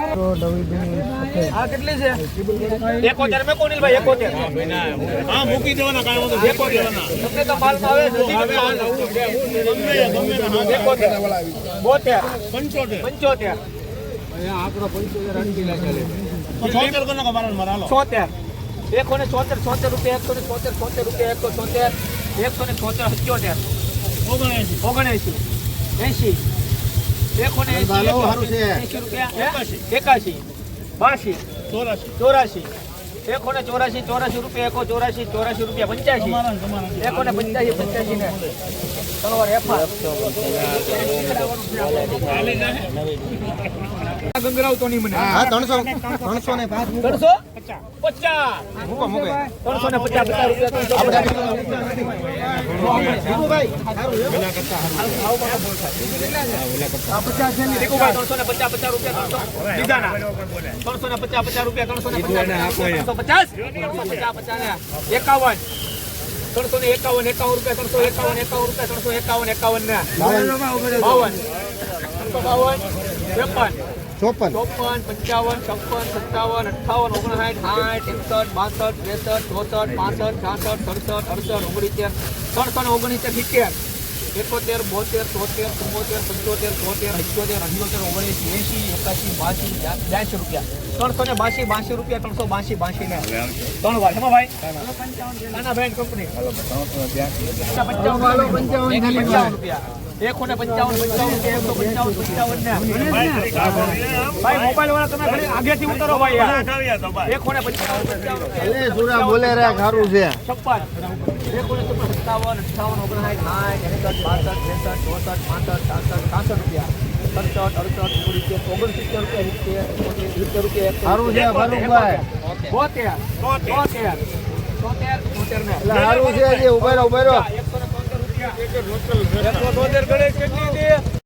હારો. આ કેટલી છે એકોતેર. મેં એકોતેર. હા મૂકી પંચોતેર. પંચોતેર ને મારા મારા છોતેર. એકસો ને છોતેર છોતેર રૂપિયા, એકસો ને છોતેર છોતેર રૂપિયા, એકસો છોતેર, એકસો ને છોતેર, સત્યોતેર. ઓગણએંસી ઓગણએંસી એંશી. એકસો ને એંશી રૂપિયા? એકાશી. બાશી. ચોરાશી. ચોરાશી. એકસો ને ચોરાશી ચોરાશી રૂપિયા એકો ચોરાશી ચોરાશી રૂપિયા પંચ્યાસી તમારા ને તમારા એકો ને પંચ્યાસી પંચ્યાસી ને ત્રણસો? ને પચાસ પચાસ પચાસ રૂપિયા ત્રણસો. ને પચાસ પચાસ રૂપિયા ત્રણસો ને પચાસ. ત્રણસો ને પચાસ? ત્રણસો પચાસ પચાસ એકાવન. ત્રણસો ને એકાવન એકાવન રૂપિયા ત્રણસો એકાવન એકાવન રૂપિયા ત્રણસો એકાવન એકાવન ને. બાવન. ત્રણસો બાવન ત્રેપન. ચોપન. ચોપન પંચાવન છપ્પન સત્તાવન અઠ્ઠાવન ઓગણસાઠ સાઠ એકસઠ બાસઠ ત્રેસઠ ચોસઠ પાસઠ છાસઠ સડસઠ અડસઠ ઓગણીતેર ત્રણસો ને ઓગણીતેર સિત્તેર. એકોતેર બોતેર તોતેર ચુમ્મોતેર પંચોતેર તોતેર અઠ્યોતેર અઠ્યોતેર ઓગણીસ એસી એકાસી બાસી બ્યાસી રૂપિયા. ત્રણસો ને બાસી બાસી રૂપિયા ત્રણસો બાસી બાસી ને ત્રણ વાર. એમાં ભાઈ. નાના કંપની પંચાવન રૂપિયા. એકસો ને પંચાવન પંચાવન રૂપિયા એકસો પંચાવન પંચાવન ને. ભાઈ મોબાઈલ વાળા તમે ઘણી આગેથી ઉતરો ભાઈ યાર. આવ્યા તો ભાઈ એકસો ને પંચાવન પંચાવન સુરા બોલે રે ખારું છે. છપ્પન. એકસો ને છપ્પન સત્તાવન અઠ્ઠાવન ઓગણસાઠ સાઠ એકસઠ બાસઠ ત્રેસઠ ચોસઠ પાંસઠ છાસઠ સાસઠ રૂપિયા. સડસઠ અડસઠ ઓગણીસ ઓગણસિત્તેર રૂપિયા સારું છે, ભરૂચભાઈ. બોતેર. બોતેર. બોતેર. બોતેર ને. સારું છે જે ઊભા રહો એકસો ને તોતેર રૂપિયા એકસો તોતેર ગણેશ કેટલી દે